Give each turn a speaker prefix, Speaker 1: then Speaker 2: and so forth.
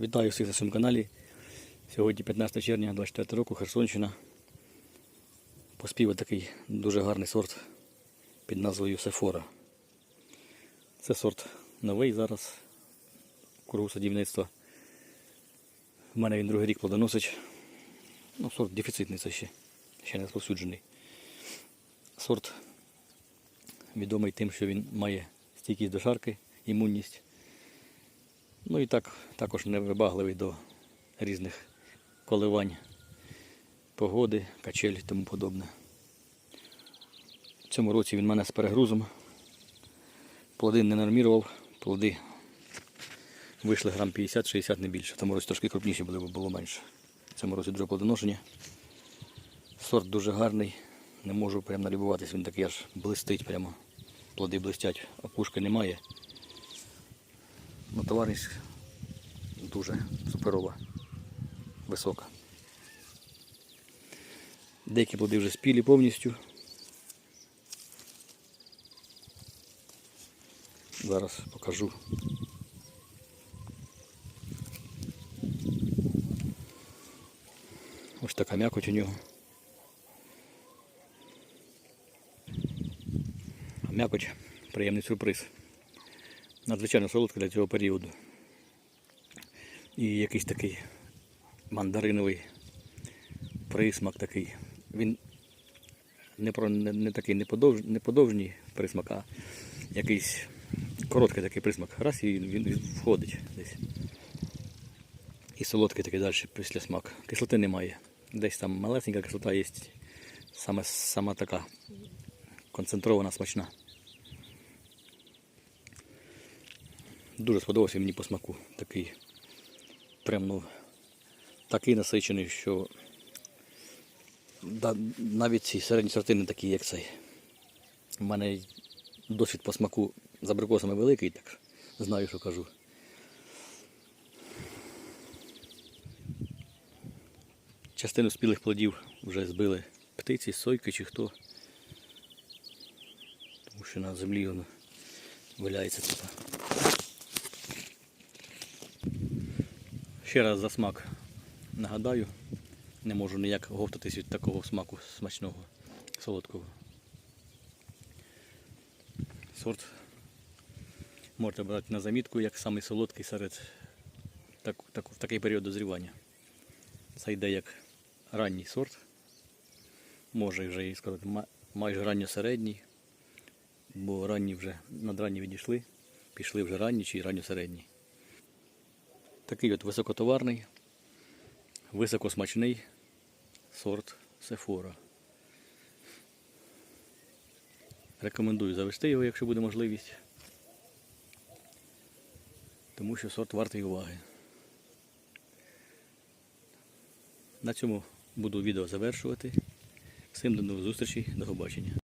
Speaker 1: Вітаю всіх на своєму каналі. Сьогодні 15 червня 24 року Херсонщина. Поспів такий дуже гарний сорт під назвою Сефора. Це сорт новий зараз кругу садівництва. У мене він другий рік плодоносить. Ну, сорт дефіцитний це ще, ще не розповсюджений. Сорт відомий тим, що він має стійкість до шарки, імунність. Ну і так, також невибагливий до різних коливань погоди, качель і тому подобне. В цьому році він мене з перегрузом. Плоди не нормірував, плоди вийшли грам 50-60 не більше. В тому році трошки крупніші були, бо було менше. В цьому році друге плодоношення. Сорт дуже гарний, не можу прямо налюбуватись, він такий аж блистить прямо. Плоди блистять, опушки немає. Ну, дуже суперова, висока. Деякі плоди вже спілі повністю. Зараз покажу. Ось така м'якоть у нього. А М'якоть приємний сюрприз. Надзвичайно солодка для цього періоду. І якийсь такий мандариновий присмак такий. Він не, про, не, не такий неподовж, неподовжній присмак, а якийсь короткий такий присмак. Раз і він, він входить десь. І солодкий такий далі після смак. Кислоти немає. Десь там малесенька кислота є. Саме, сама така концентрована, смачна. Дуже сподобався мені по смаку. Такий прям ну, такий насичений, що да, навіть ці середні сорти не такі, як цей. У мене досвід по смаку з абрикосами великий, так знаю, що кажу. Частину спілих плодів вже збили птиці, сойки чи хто. Тому що на землі воно валяється тут. Ще раз за смак нагадаю, не можу ніяк говтатись від такого смаку смачного, солодкого. Сорт можете брати на замітку як самий солодкий серед так, так, в такий період дозрівання. Це йде як ранній сорт. Може вже і сказати, майже ранньо-середній, бо ранні вже над ранні відійшли, пішли вже ранні чи ранньо-середній. Такий от високотоварний, високосмачний сорт Сефора. Рекомендую завести його, якщо буде можливість. Тому що сорт вартий уваги. На цьому буду відео завершувати. Всім до нових зустрічей, до побачення.